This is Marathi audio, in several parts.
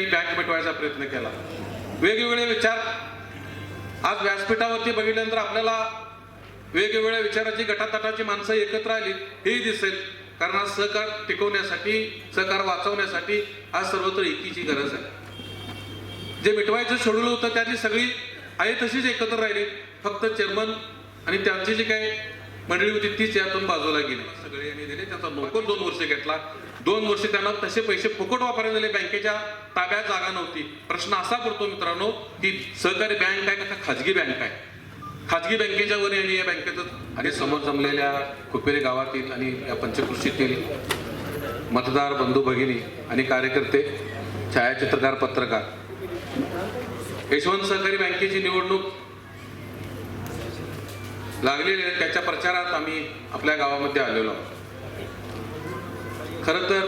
बँक मिटवायचा प्रयत्न केला. वेगवेगळे विचार. आज व्यासपीठावरती बघितल्यानंतर आपल्याला वेगवेगळ्या विचाराची गटातटाची माणसं एकत्र आली हेही दिसेल. कारण आज सहकार टिकवण्यासाठी सहकार वाचवण्यासाठी आज सर्वत्र एकीची गरज आहे. जे मिटवायचं सोडलं होतं त्याची सगळी आहे तशीच एकत्र राहिली. फक्त चेअरमन आणि त्यांची जी काही मंडळी होती तीच यातून बाजूला गेली. सगळे यांनी दिले. त्याचा नोकर दोन वर्ष घेतला. दोन वर्ष त्यांना तसे पैसे फुकट वापरायला दिले बँकेच्या ताब्यात जागा नव्हती. प्रश्न असा पडतो मित्रांनो की सहकारी बँक आहे का खाजगी बँक आहे? खाजगी बँकेच्या वर यांनी या बँकेचं आणि समोर जमलेल्या खुपेरे गावातील आणि या पंचकृषीतील मतदार बंधू भगिनी आणि कार्यकर्ते छायाचित्रकार पत्रकार. यशवंत सहकारी बँकेची निवडणूक लागलेले त्याच्या प्रचारात आम्ही आपल्या गावामध्ये आलेलो आहोत. खरं तर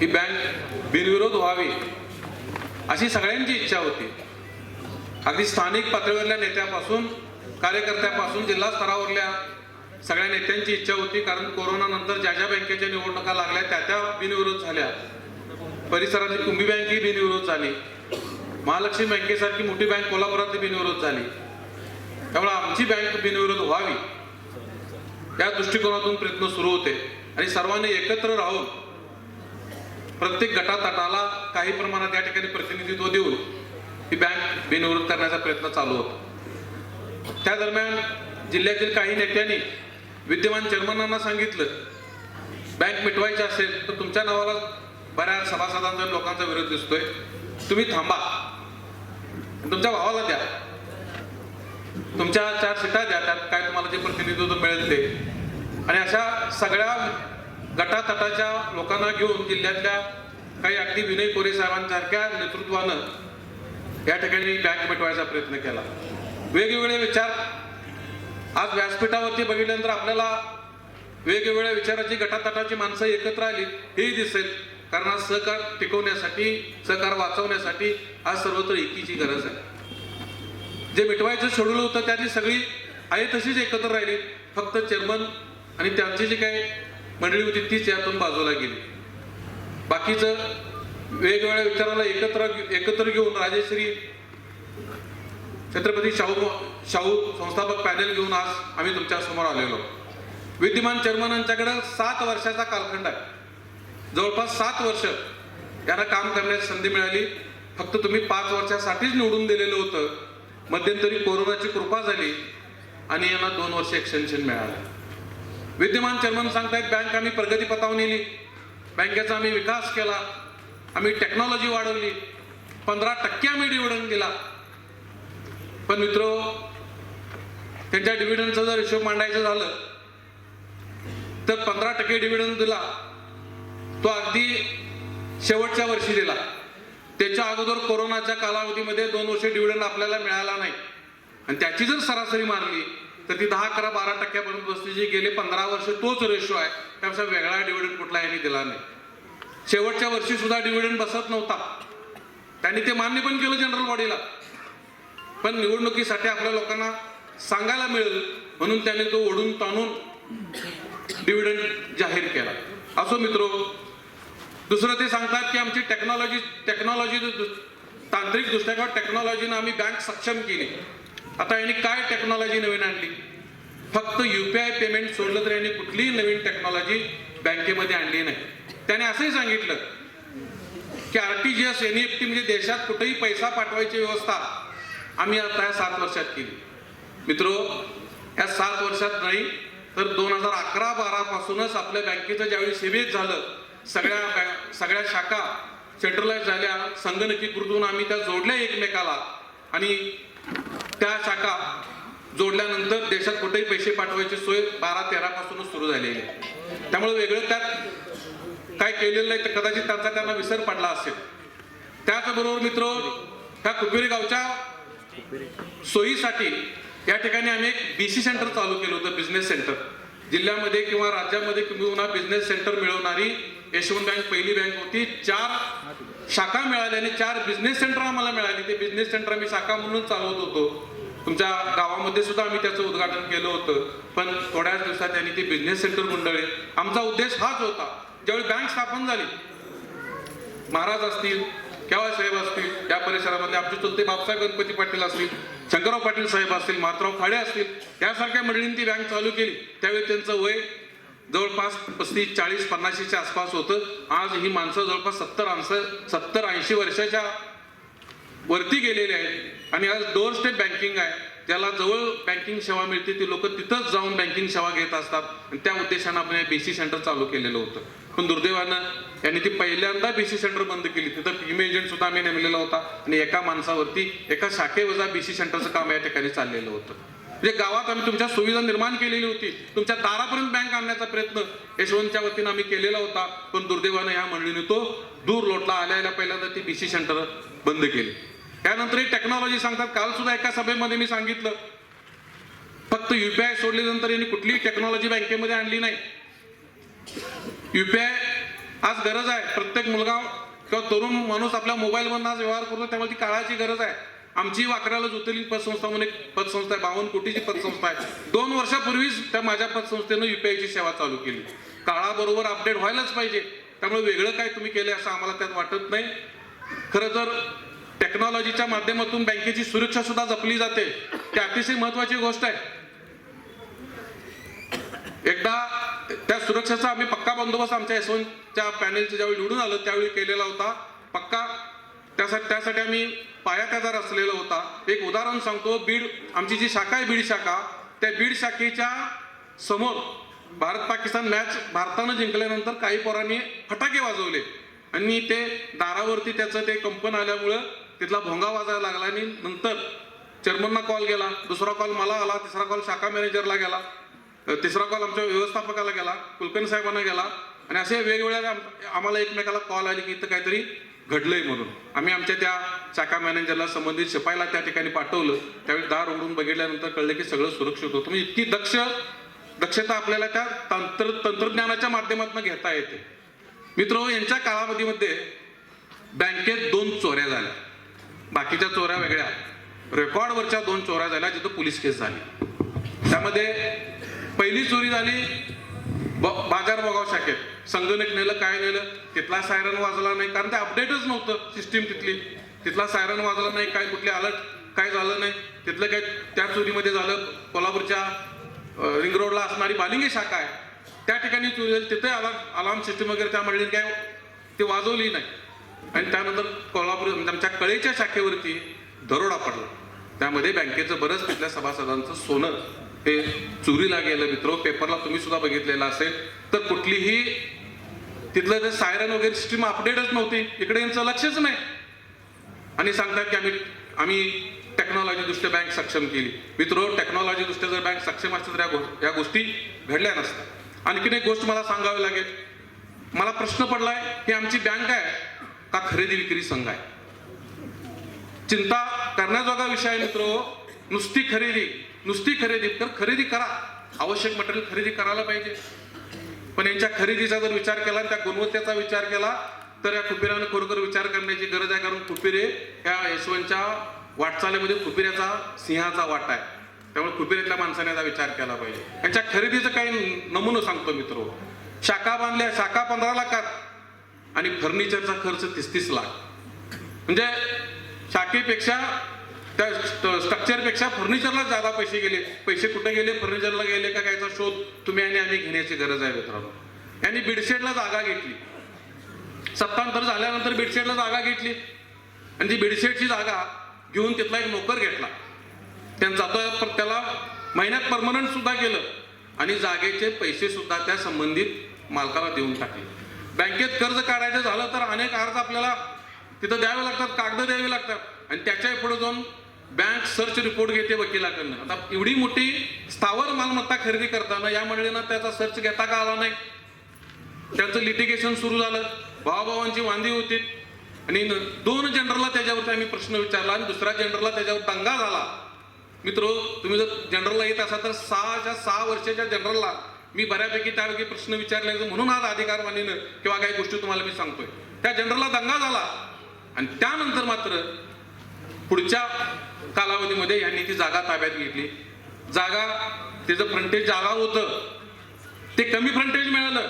ही बँक बिनविरोध व्हावी अशी सगळ्यांची इच्छा होती. अगदी स्थानिक पातळीवरल्या नेत्यापासून कार्यकर्त्यापासून जिल्हा स्तरावरल्या सगळ्या नेत्यांची इच्छा होती. कारण कोरोना नंतर ज्या ज्या बँकेच्या निवडणुका लागल्या त्या त्या बिनविरोध झाल्या. परिसरातील कुंभी बँक ही बिनविरोध झाली. महालक्ष्मी बँकेसारखी मोठी बँक कोल्हापुरात बिनविरोध झाली. त्यामुळे आमची बँक बिनविरोध व्हावी. या दृष्टिकोनातून प्रयत्न सुरू होते. आणि सर्वांनी एकत्र राहून प्रत्येक गटातटाला काही प्रमाणात या ठिकाणी प्रतिनिधित्व देऊन ही बँक बिनविरोध करण्याचा प्रयत्न चालू होता. त्या दरम्यान जिल्ह्यातील काही नेत्यांनी विद्यमान चेअरमनांना सांगितलं बँक मिटवायची असेल तर तुमच्या नावाला बऱ्याच सभासदांचा लोकांचा विरोध दिसतोय. तुम्ही थांबा. तुमच्या भावाला द्या. तुमच्या चार सीटा द्या त्यात काय तुम्हाला जे प्रतिनिधित्व मिळेल ते. आणि अशा सगळ्या गटातटाच्या लोकांना घेऊन जिल्ह्यातल्या काही अगदी विनय कोरे साहेबांसारख्या नेतृत्वानं या ठिकाणी बँक मिटवायचा प्रयत्न केला. वेगवेगळे विचार आज व्यासपीठावरती बघितल्यानंतर आपल्याला वेगवेगळ्या विचाराची गटातटाची माणसं एकत्र आली हेही दिसेल. कारण आज सहकार टिकवण्यासाठी सहकार वाचवण्यासाठी आज सर्वत्र एकीची गरज आहे. जे मिटवायचं शेड्यूल होतं त्यातली सगळी आहे तशीच एकत्र राहिली. फक्त चेअरमन आणि त्यांची जी काही मंडळी होती तीच यातून बाजूला गेली. बाकीचं वेगवेगळ्या विचाराला एकत्र एकत्र घेऊन राजेश्री छत्रपती शाहू शाहू संस्थापक पॅनल घेऊन आज आम्ही तुमच्यासमोर आलेलो. विद्यमान चेअरमनांच्याकडे सात वर्षाचा कालखंड आहे. जवळपास सात वर्ष यांना काम करण्याची संधी मिळाली. फक्त तुम्ही पाच वर्षासाठीच निवडून दिलेलं होतं. मध्यंतरी कोरोनाची कृपा झाली आणि यांना दोन वर्ष एक्सटेन्शन मिळालं. विद्यमान चेअरमन सांगतायत बँक आम्ही प्रगतीपथावर नेली बँकेचा आम्ही विकास केला. आम्ही टेक्नॉलॉजी वाढवली. पंधरा टक्के आम्ही डिव्हिडंड दिला. पण मित्र त्यांच्या डिव्हिडंडचा जर हिशोब मांडायचं झालं तर पंधरा टक्के डिव्हिडंड दिला. तो अगदी शेवटच्या वर्षी दिला. त्याच्या अगोदर कोरोनाच्या कालावधीमध्ये दोन वर्ष डिव्हिडंड आपल्याला मिळाला नाही. आणि त्याची जर सरासरी मारली तर ती दहा अकरा बारा टक्क्यापर्यंत बसली जी गेले पंधरा वर्ष तोच रेशो आहे. त्यापेक्षा वेगळा डिव्हिडंड कुठला यांनी दिला नाही. शेवटच्या वर्षी सुद्धा डिव्हिडंड बसत नव्हता. त्यांनी ते मान्य पण केलं जनरल बॉडीला पण निवडणुकीसाठी आपल्या लोकांना सांगायला मिळेल म्हणून त्याने तो ओढून ताणून डिव्हिडंड जाहीर केला. असो मित्रो दुसरं ते सांगतात की आमची टेक्नॉलॉजी टेक्नॉलॉजी तांत्रिक दृष्ट्या किंवा टेक्नॉलॉजीनं आम्ही बँक सक्षम केली. आता यांनी काय टेक्नॉलॉजी नवीन आणली? फक्त युपीआय पेमेंट सोडलं तर यांनी कुठलीही नवीन टेक्नॉलॉजी बँकेमध्ये आणली नाही. त्याने असंही सांगितलं की R T G S N F T म्हणजे देशात कुठेही पैसा पाठवायची व्यवस्था आम्ही आता या सात वर्षात केली. मित्रो या सात वर्षात नाही तर दोन हजार अकरा बारा पासूनच आपल्या बँकेचं ज्यावेळी सेवेत झालं सगळ्या सगळ्या शाखा सेंट्रलाइज झाल्या. संगणकीकृतून आम्ही त्या जोडल्या एकमेकाला. आणि त्या शाखा जोडल्यानंतर देशात कुठेही पैसे पाठवायची सोय बारा तेरापासूनच सुरू झालेली आहे. त्यामुळे वेगळं त्यात काय केलेलं नाही तर कदाचित त्यांचा त्यांना विसर पडला असेल. त्याचबरोबर मित्र ह्या कुपेरी गावच्या सोयीसाठी या ठिकाणी आम्ही एक बी सी सेंटर चालू केलं होतं बिझनेस सेंटर जिल्ह्यामध्ये किंवा राज्यामध्ये किंवा बिझनेस सेंटर मिळवणारी यशवंत बँक पहिली बँक होती. चार शाखा मिळाल्याने चार बिझनेस सेंटर आम्हाला मिळाली. ते बिझनेस सेंटर आम्ही शाखा म्हणून चालवत होतो. तुमच्या गावामध्ये सुद्धा आम्ही त्याचं उद्घाटन केलं होतं. पण थोड्याच दिवसात त्यांनी ते बिझनेस सेंटर गुंडळले आमचा उद्देश हाच होता. ज्यावेळी बँक स्थापन झाली महाराज असतील केव्हा साहेब असतील या परिसरामध्ये आमचे चुलते बापसाहेब गणपती पाटील असतील शंकरराव पाटील साहेब असतील मातराव खाडे असतील यासारख्या मंडळींनी ती बँक चालू केली. त्यावेळी त्यांचं वय जवळपास पस्तीस चाळीस पन्नाशीच्या आसपास होतं. आज ही माणसं जवळपास सत्तर ऐंशी सत्तर ऐंशी वर्षाच्या वरती गेलेले आहेत. आणि आज डोअर स्टेप बँकिंग आहे. ज्याला जवळ बँकिंग सेवा मिळते ती लोक तिथंच जाऊन बँकिंग सेवा घेत असतात. आणि त्या उद्देशानं आपण बीसी सेंटर चालू केलेलं होतं. पण दुर्दैवानं यांनी ती पहिल्यांदा बीसी सेंटर बंद केली. तिथं फीम एजंट सुद्धा आम्ही नेमलेला होता. आणि एका माणसावरती एका शाखेवजा बीसी सेंटरचं काम या ठिकाणी चाललेलं होतं. म्हणजे गावात आम्ही तुमच्या सुविधा निर्माण केलेली होती. तुमच्या दारापर्यंत बँक आणण्याचा प्रयत्न यशवंतच्या वतीनं आम्ही केलेला होता. पण दुर्दैवानं या मंडळीने तो दूर लोटला. आल्याला पहिल्यांदा ती बीसी सेंटर बंद केली. त्यानंतर ही टेक्नॉलॉजी सांगतात काल सुद्धा एका सभेमध्ये मी सांगितलं. फक्त युपीआय सोडल्यानंतर यांनी कुठलीही टेक्नॉलॉजी बँकेमध्ये आणली नाही. युपीआय आज गरज आहे. प्रत्येक मुलगा किंवा तरुण माणूस आपल्या मोबाईलमधून आज व्यवहार करतो त्यामुळे ती काळाची गरज आहे. आमची वाकड्याला ज्योतिर्लिंग पतसंस्था म्हणून एक पतसंस्था आहे बावन्न कोटीची पतसंस्था आहे. दोन वर्षापूर्वीच त्या माझ्या पतसंस्थेनं युपीआयची सेवा चालू केली. काळाबरोबर अपडेट व्हायलाच पाहिजे. त्यामुळे वेगळं काय तुम्ही केलं असं आम्हाला त्यात वाटत नाही. खरं तर टेक्नॉलॉजीच्या माध्यमातून बँकेची सुरक्षा सुद्धा जपली जाते. ती अतिशय महत्वाची गोष्ट आहे. एकदा त्या सुरक्षेचा आम्ही पक्का बंदोबस्त आमच्या यशवंतच्या पॅनेलचं ज्यावेळी निवडून आलं त्यावेळी केलेला होता. पक्का त्यासाठी त्यासाठी आम्ही पाया असलेला होता. एक उदाहरण सांगतो. बीड आमची जी शाखा आहे बीड शाखा त्या बीड शाखेच्या समोर भारत पाकिस्तान मॅच भारतानं जिंकल्यानंतर काही पोरांनी फटाके वाजवले. आणि ते दारावरती त्याचं ते कंपन आल्यामुळं तिथला भोंगा वाजायला लागला आणि नंतर चेअरमनना कॉल. गेला दुसरा कॉल मला आला तिसरा कॉल शाखा मॅनेजरला गेला. तिसरा कॉल आमच्या व्यवस्थापकाला गेला कुलकर्णी साहेबांना गेला. आणि असे वेगवेगळ्या आम्हाला एकमेकाला कॉल आले की इथं काहीतरी घडलंय म्हणून. आम्ही आमच्या त्या शाखा मॅनेजरला संबंधित शिपायला त्या ठिकाणी पाठवलं. त्यावेळी दार उघडून बघितल्यानंतर कळलं की सगळं सुरक्षित होतं. म्हणजे इतकी दक्ष दक्षता आपल्याला त्या तंत्र तंत्रज्ञानाच्या माध्यमातून घेता येते. मित्र यांच्या कालावधीमध्ये बँकेत दोन चोऱ्या झाल्या. बाकीच्या चोऱ्या वेगळ्या. रेकॉर्डवरच्या दोन चोऱ्या झाल्या जिथं पोलीस केस झाली. त्यामध्ये पहिली चोरी झाली बाजार बघाव शाखेत. संगणक नेलं काय नेलं तिथला सायरन वाजला नाही कारण ते अपडेटच नव्हतं सिस्टीम तिथली. तिथला सायरन वाजला नाही काय कुठले अलर्ट काय झालं नाही. तिथलं काय त्या चोरीमध्ये झालं. कोल्हापूरच्या रिंग रोडला असणारी बालिंगे शाखा आहे. त्या ठिकाणी चोरी झाली. तिथे अलार्म अलार्म सिस्टीम वगैरे त्या मंडळीने काय ते वाजवली नाही. आणि त्यानंतर कोल्हापूर म्हणजे आमच्या कळेच्या शाखेवरती दरोडा पडला. त्यामध्ये बँकेचं बरंच तिथल्या सभासदांचं सोनं हे चोरीला गेलं मित्र. पेपरला तुम्ही सुद्धा बघितलेलं असेल. तर कुठलीही तिथलं ते सायरन वगैरे सिस्टीम अपडेटच नव्हती. इकडे यांचं लक्षच नाही. आणि सांगतात की आम्ही आम्ही टेक्नॉलॉजी दृष्ट्या बँक सक्षम केली. मित्र टेक्नॉलॉजी दृष्ट्या जर बँक सक्षम असते तर या गो- या गोष्टी घडल्या नसतात. आणखीन एक गोष्ट मला सांगावी लागेल. मला प्रश्न पडलाय की आमची बँक आहे का खरेदी विक्री संघ आहे? चिंता करण्याजोगा विषय आहे मित्र. नुसती खरेदी नुसती खरेदी तर खरेदी करा. आवश्यक मटेरियल खरेदी करायला पाहिजे. पण यांच्या खरेदीचा जर विचार केला त्या गुणवत्तेचा विचार केला तर या खुपिऱ्याने खरोखर विचार करण्याची गरज आहे. कारण खुपिरे ह्या यशवंतच्या वाटचालीमध्ये खुपिऱ्याचा सिंहाचा वाटा आहे. त्यामुळे खुपिऱ्यातल्या माणसाने याचा विचार केला पाहिजे. यांच्या खरेदीचं काही नमुनं सांगतो मित्र. शाखा बांधल्या शाखा पंधरा लाखात. आणि फर्निचरचा खर्च तीस तीस लाख. म्हणजे शाखेपेक्षा त्या स्ट्रक्चरपेक्षा फर्निचरला जादा पैसे गेले. पैसे कुठे गेले? फर्निचरला गेले का कायचा शोध? तुम्ही आणि आम्ही घेण्याची गरज आहे मित्रांनो. यांनी बिडशेडला जागा घेतली. सत्तांतर झाल्यानंतर बिडशेडला जागा घेतली. आणि ती बिडशेडची जागा घेऊन तिथला एक नोकर घेतला. त्यांचा तो त्याला महिन्यात परमनंट सुद्धा केलं आणि जागेचे पैसे सुद्धा त्या संबंधित मालकाला देऊन टाकले. बँकेत कर्ज काढायचं झालं तर अनेक अर्ज आपल्याला तिथं द्यावे लागतात कागद द्यावी लागतात. आणि त्याच्या पुढे जाऊन बँक सर्च रिपोर्ट घेते वकिलाकडनं. आता एवढी मोठी स्थावर मालमत्ता खरेदी करताना या मंडळीनं त्याचा सर्च घेता का आला नाही? त्यांचं लिटिगेशन सुरू झालं. भावाभावांची वांदी होती. आणि न- दोन जनरलला त्याच्यावरती आम्ही प्रश्न विचारला आणि दुसऱ्या जनरलला त्याच्यावर दंगा झाला. मित्र तुम्ही जर जनरलला येत असाल तर सहाच्या सहा वर्षाच्या जनरलला मी बऱ्यापैकी त्यापैकी प्रश्न विचारले म्हणून आज अधिकारवाणीनं किंवा काही गोष्टी तुम्हाला मी सांगतोय. त्या जनरलला दंगा झाला. आणि त्यानंतर मात्र पुढच्या कालावधीमध्ये यांनी ती जागा ताब्यात घेतली. जागा त्याचं फ्रंटेज जागा होतं ते कमी फ्रंटेज मिळालं.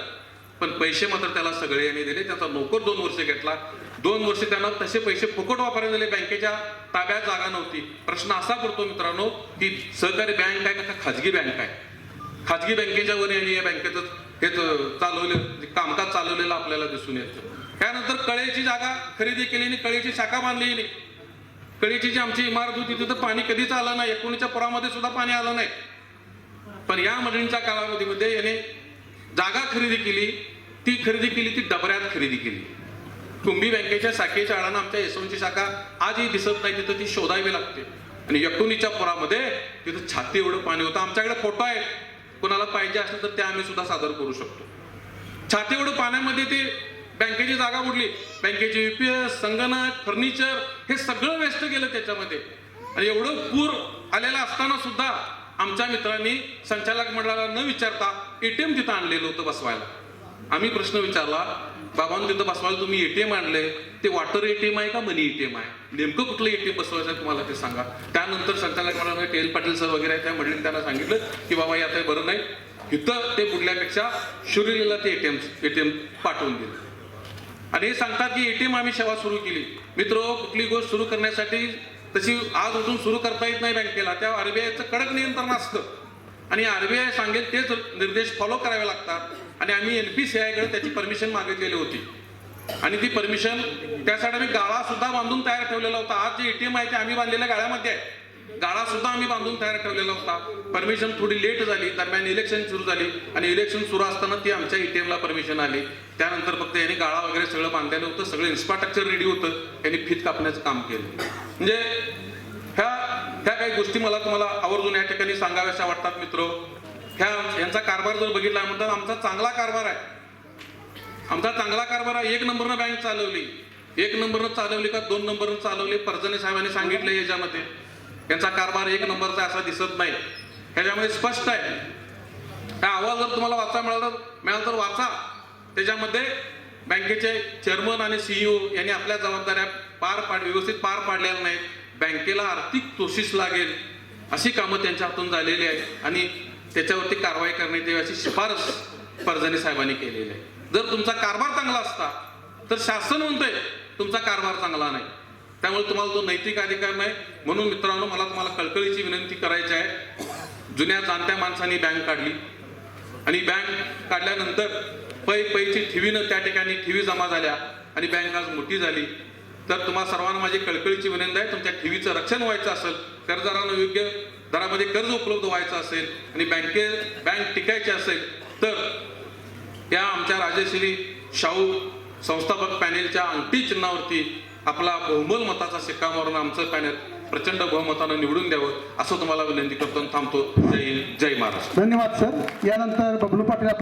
पण पैसे मात्र त्याला सगळे यांनी दिले. त्याचा नोकर दोन वर्ष घेतला. दोन वर्ष त्यांना तसे पैसे फुकट वापरायला दिले. बँकेच्या ताब्यात जागा नव्हती. प्रश्न असा पडतो मित्रांनो की सहकारी बँक आहे का खाजगी बँक आहे? खाजगी बँकेच्या वर यांनी या बँकेचं हे चालवलं कामकाज चालवलेलं आपल्याला दिसून येतं. त्यानंतर कळेची जागा खरेदी केली आणि कळेची शाखा बांधली नाही कळीची जी आमची इमारत होती तिथं पाणी कधीच आलं नाही. एकोणीच्या पुरामध्ये सुद्धा पाणी आलं नाही. पण या मंडळींच्या कालावधीमध्ये याने जागा खरेदी केली. ती खरेदी केली ती डबऱ्यात खरेदी केली. कुंभी बँकेच्या शाखेच्या आडानं आमच्या यशवंतची शाखा आजही दिसत नाही. तिथं ती शोधावी लागते. आणि एकोणीच्या पुरामध्ये तिथं छाती एवढं पाणी होतं. आमच्याकडे फोटो आहे कोणाला पाहिजे असेल तर ते आम्ही सुद्धा सादर करू शकतो. छाती एवढं पाण्यामध्ये ते बँकेची जागा बुडली बँकेचे युपीएस संगणक फर्निचर हे सगळं वेस्ट गेलं त्याच्यामध्ये. आणि एवढं पूर आलेलं असताना सुद्धा आमच्या मित्रांनी संचालक मंडळाला न विचारता एटीएम तिथं आणलेलं होतं बसवायला. आम्ही प्रश्न विचारला बाबांनी तिथं बसवायला तुम्ही एटीएम आणले? ते वॉटर एटीएम आहे का मनी एटीएम आहे? नेमकं कुठलं एटीएम बसवायचं आहे तुम्हाला ते सांगा. त्यानंतर संचालक मंडळाने एल पाटील सर वगैरे त्या मंडळीने त्यांना सांगितलं की बाबा हे आता बरं नाही. इथं ते बुडल्यापेक्षा शुरिलीला ते एटीएम एटीएम पाठवून दिलं. आणि हे सांगतात की एटीएम आम्ही सेवा सुरू केली. मित्र कुठली गोष्ट सुरू करण्यासाठी तशी आज उठून सुरू करता येत नाही बँकेला. त्या आरबीआयचं कडक नियंत्रण असतं. आणि आरबीआय सांगेल तेच निर्देश फॉलो करावे लागतात. आणि आम्ही एन पी सी आयकडे त्याची परमिशन मागितलेली होती. आणि ती परमिशन त्यासाठी आम्ही गाळा सुद्धा बांधून तयार ठेवलेला होता. आज जे एटीएम आहे ते आम्ही बांधलेल्या गाळ्यामध्ये आहे. गाळा सुद्धा आम्ही बांधून तयार ठेवलेला होता. परमिशन थोडी लेट झाली दरम्यान इलेक्शन सुरू झाली आणि इलेक्शन सुरू असताना ती आमच्या एटीएमला ला परमिशन आली. त्यानंतर फक्त यांनी गाळा वगैरे सगळं बांधलेलं होतं सगळं इन्फ्रास्ट्रक्चर रेडी होतं यांनी फित कापण्याचं काम केलं. म्हणजे ह्या ह्या काही गोष्टी मला तुम्हाला आवर्जून या ठिकाणी सांगाव्याशा वाटतात मित्र. ह्या यांचा कारभार जर बघितला म्हणतात आमचा चांगला कारभार आहे. आमचा चांगला कारभार आहे. एक नंबरनं बँक चालवली. एक नंबरनं चालवली का दोन नंबरनं चालवली? परजणे साहेबांनी सांगितलं याच्यामध्ये. यांचा कारभार एक नंबरचा असा दिसत नाही. ह्याच्यामध्ये स्पष्ट आहे. हा अहवाल जर तुम्हाला वाचा मिळाला मिळाला तर वाचा. त्याच्यामध्ये बँकेचे चेअरमन आणि सीईओ यांनी आपल्या जबाबदाऱ्या पार पाड व्यवस्थित पार पाडलेल्या नाहीत. बँकेला आर्थिक तोशीस लागेल. अशी कामं त्यांच्या हातून झालेली आहे आणि त्याच्यावरती कारवाई करण्यात यावी अशी शिफारस परजणे साहेबांनी केलेली आहे. जर तुमचा कारभार चांगला असता तर शासन म्हणतंय तुमचा कारभार चांगला नाही. त्यामुळे तुम्हाला तो नैतिक अधिकार नाही. म्हणून मित्रांनो मला तुम्हाला कळकळीची विनंती करायची आहे. जुन्या जाणत्या माणसांनी बँक काढली. आणि बँक काढल्यानंतर पै पैची ठेवीनं त्या ठिकाणी ठेवी जमा झाल्या आणि बँक आज मोठी झाली. तर तुम्हा सर्वांना माझी कळकळीची विनंती आहे तुमच्या ठेवीचं रक्षण व्हायचं असेल कर्जदारांना योग्य दरामध्ये कर्ज उपलब्ध व्हायचं असेल आणि बँके बँक टिकायची असेल तर या आमच्या राजेश्री शाहू संस्थापक पॅनेलच्या अंगठी चिन्हावरती आपला बहुमल मताचा शिक्का मारून आमचं पॅनेल प्रचंड बहुमतानं निवडून द्यावं असं तुम्हाला विनंती करतो थांबतो. जय जय महाराष्ट्र. धन्यवाद सर. यानंतर बबलू पाटील